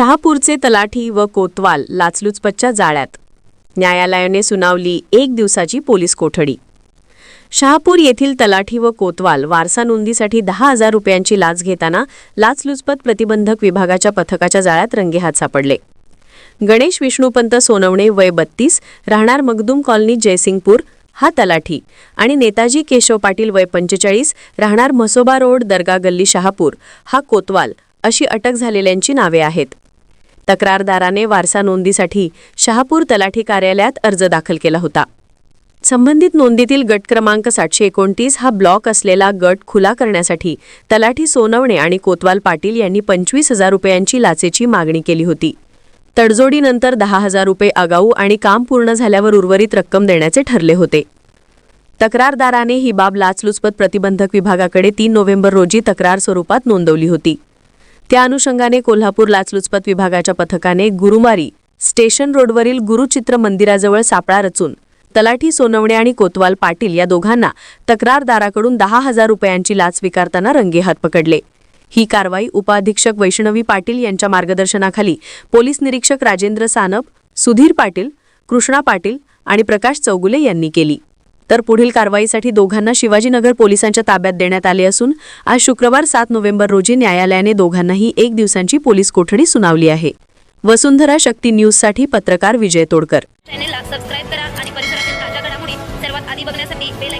शहापूरचे तलाठी व कोतवाल लाचलुचपतच्या जाळ्यात. न्यायालयाने सुनावली एक दिवसाची पोलीस कोठडी. शहापूर येथील तलाठी व कोतवाल वारसा नोंदीसाठी दहा हजार रुपयांची लाच घेताना लाचलुचपत प्रतिबंधक विभागाच्या पथकाच्या जाळ्यात रंगेहात सापडले. गणेश विष्णुपंत सोनवणे वय बत्तीस राहणार मगदूम कॉलनी जयसिंगपूर हा तलाठी आणि नेताजी केशव पाटील वय पंचेचाळीस राहणार म्हसोबा रोड दर्गा गल्ली शहापूर हा कोतवाल अशी अटक झालेल्यांची नावे आहेत. तक्रारदाराने वारसा नोंदीसाठी शहापूर तलाठी कार्यालयात अर्ज दाखल केला होता. संबंधित नोंदीतील गट क्रमांक सातशे एकोणतीस हा ब्लॉक असलेला गट खुला करण्यासाठी तलाठी सोनवणे आणि कोतवाल पाटील यांनी पंचवीस हजार रुपयांची लाचेची मागणी केली होती. तडजोडीनंतर दहा हजार रुपये आगाऊ आणि काम पूर्ण झाल्यावर उर्वरित रक्कम देण्याचे ठरले होते. तक्रारदाराने ही बाब लाचलुचपत प्रतिबंधक विभागाकडे तीन नोव्हेंबर रोजी तक्रार स्वरूपात नोंदवली होती. त्या अनुषंगाने कोल्हापूर लाचलुचपत विभागाच्या पथकाने गुरुवारी स्टेशन रोडवरील गुरुचित्र मंदिराजवळ सापळा रचून तलाठी सोनवणे आणि कोतवाल पाटील या दोघांना तक्रारदाराकडून दहा हजार रुपयांची लाच स्वीकारताना रंगेहात पकडले. ही कारवाई उपाधीक्षक वैष्णवी पाटील यांच्या मार्गदर्शनाखाली पोलीस निरीक्षक राजेंद्र सानप सुधीर पाटील कृष्णा पाटील आणि प्रकाश चौगुले यांनी केली. तर पुढील कारवाईसाठी दोघांना शिवाजीनगर पोलिसांच्या ताब्यात देण्यात आले असून आज शुक्रवार सात नोव्हेंबर रोजी न्यायालयाने दोघांनाही एक दिवसांची पोलीस कोठडी सुनावली आहे. वसुंधरा शक्ती न्यूजसाठी पत्रकार विजय तोडकर. चॅनेलला सबस्क्राईब करा आणि परिसरातील ताज्या घडामोडी सर्वात आधी बघण्यासाठी बेल